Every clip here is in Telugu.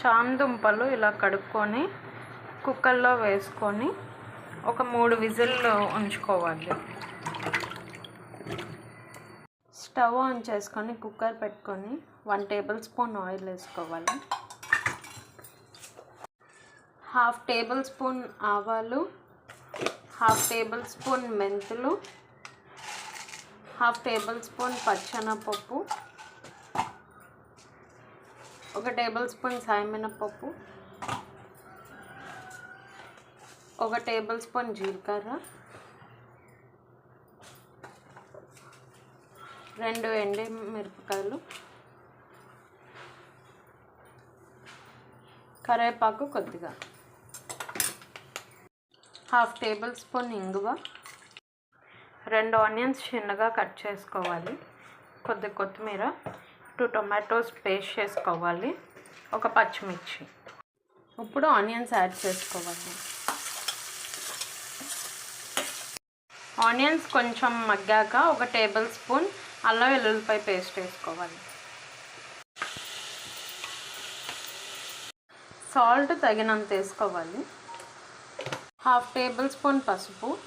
చామదుంపలు ఇలా కడుక్కొని కుక్కర్లో వేసుకొని ఒక మూడు విజిల్లు ఉంచుకోవాలి. స్టవ్ ఆన్ చేసుకొని కుక్కర్ పెట్టుకొని వన్ టేబుల్ స్పూన్ ఆయిల్ వేసుకోవాలి. హాఫ్ టేబుల్ స్పూన్ ఆవాలు హాఫ్ టేబుల్ స్పూన్ మెంతులు హాఫ్ టేబుల్ స్పూన్ పచ్చనపప్పు ఒక టేబుల్ స్పూన్ సాయమినపప్పు ఒక టేబుల్ స్పూన్ జీలకర్ర రెండు ఎండి మిరపకాయలు కరివేపాకు కొద్దిగా హాఫ్ టేబుల్ స్పూన్ ఇంగువ రెండు ఆనియన్స్ చిన్నగా కట్ చేసుకోవాలి కొద్ది కొత్తిమీర టూ టొమాటోస్ పేస్ట్ చేసుకోవాలి. ఒక పచ్చిమిర్చి. ఇప్పుడు ఆనియన్స్ యాడ్ చేసుకోవాలి. ఆనియన్స్ కొంచెం మగ్గాక ఒక టేబుల్ స్పూన్ అల్లం వెల్లుల్లిపాయ పేస్ట్ వేసుకోవాలి. సాల్ట్ తగినంత వేసుకోవాలి. హాఫ్ టేబుల్ స్పూన్ పసుపు.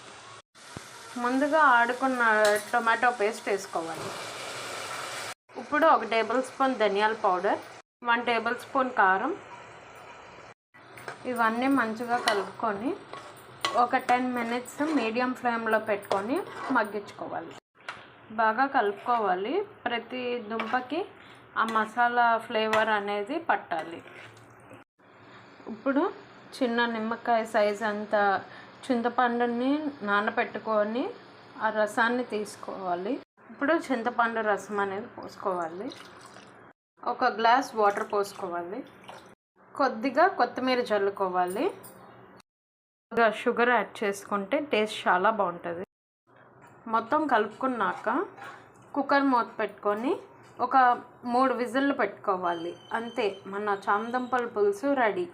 ముందుగా ఆడుకున్న టొమాటో పేస్ట్ వేసుకోవాలి. ఇప్పుడు ఒక టేబుల్ స్పూన్ ధనియాల పౌడర్ వన్ టేబుల్ స్పూన్ కారం. ఇవన్నీ మంచిగా కలుపుకొని ఒక టెన్ మినిట్స్ మీడియం ఫ్లేమ్లో పెట్టుకొని మగ్గించుకోవాలి. బాగా కలుపుకోవాలి. ప్రతి దుంపకి ఆ మసాలా ఫ్లేవర్ అనేది పట్టాలి. ఇప్పుడు చిన్న నిమ్మకాయ సైజ్ అంత చింతపండుని నానబెట్టుకొని ఆ రసాన్ని తీసుకోవాలి. ఇప్పుడు చింతపండు రసం అనేది పోసుకోవాలి. ఒక గ్లాస్ వాటర్ పోసుకోవాలి. కొద్దిగా కొత్తిమీర చల్లుకోవాలి. షుగర్ యాడ్ చేసుకుంటే టేస్ట్ చాలా బాగుంటుంది. మొత్తం కలుపుకున్నాక కుక్కర్ మూత పెట్టుకొని ఒక మూడు విజిల్లు పెట్టుకోవాలి. అంతే మన చామదంపల పులుసు రెడీ.